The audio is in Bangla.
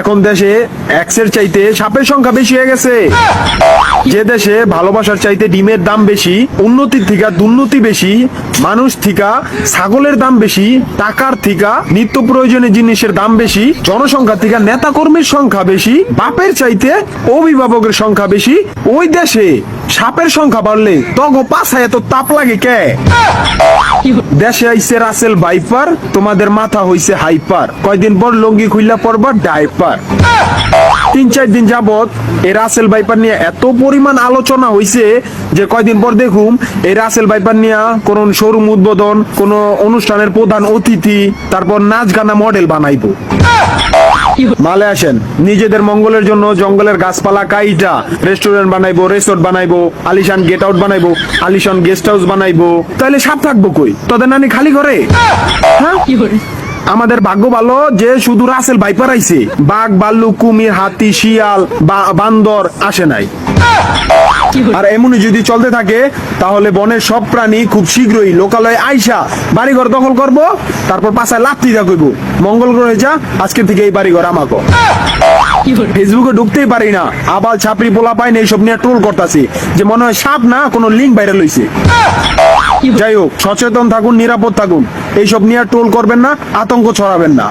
এখন দেশে এক্সের চাইতে সাপের সংখ্যা বেশি হয়ে গেছে। যে দেশে ভালোবাসার চাইতে ডিমের দাম বেশি, উন্নতির থিকা দুর্নীতি বেশি, মানুষ থিকা ছাগলের দাম বেশি, টাকার থিকা নিত্য প্রয়োজনীয় জিনিসের দাম বেশি জনসংখ্যা থিকা নেতা কর্মীর সংখ্যা বেশি, বাপের চাইতে অভিভাবকের সংখ্যা বেশি, ওই দেশে সাপের সংখ্যা বাড়লে তগো পাছায় এত তাপ লাগে কে? দেশে আইসে রাসেল বাইপার তোমাদের মাথা হইছে হাইপার। কয়দিন পর লঙ্গি খুললা পড়বা ডাইপার। তিন চার দিন যাবত এই রাসেল বাইপার নিয়ে এত পরিমাণ আলোচনা হইছে যে কয়দিন পর দেখুম এই রাসেল বাইপার নিয়ে কোন শোরুম উদ্বোধন, কোন অনুষ্ঠানের প্রধান অতিথি, তারপর নাচ গানা মডেল বানাইবো। মালে আসেন। নিজেদের মঙ্গলের জন্য জঙ্গলের গাছপালা কাইটা রেস্টুরেন্ট বানাইবো রিসোর্ট বানাইবো আলিশান গেট আউট বানাইবো আলিশান গেস্ট হাউস বানাইবো। তাহলে সাপ থাকব কই? তোদের নানি খালি ঘরে? হ্যাঁ? আমাদের ভাগ্য ভালো যে শুধু রাসেল ভাইপার আইছে। বাঘ ভাল্লুক কুমির হাতি শিয়াল বা- বান্দর আসে নাই। আর এমনই যদি চলতে থাকে, তাহলে বনের সব প্রাণী খুব শীঘ্রই লোকালয়ে আইসা বাড়িঘর দখল করব, তারপর পাশায় লাত্তি দা কইব মঙ্গল গ্রহে যা আজকে থেকে এই বাড়িঘর আমাকে। ফেসবুকে ঢুকতেই পারি না। আবার ছাপড়ি পোলা পাই না, এইসব নিয়ে ট্রোল করতেছি। যে মনে হয় সাপ না, কোনো লিঙ্ক ভাইরাল হইছে। যাই হোক, সচেতন থাকুন, নিরাপদ থাকুন। এইসব নিয়ে ট্রোল করবেন না, আতঙ্ক ছড়াবেন না।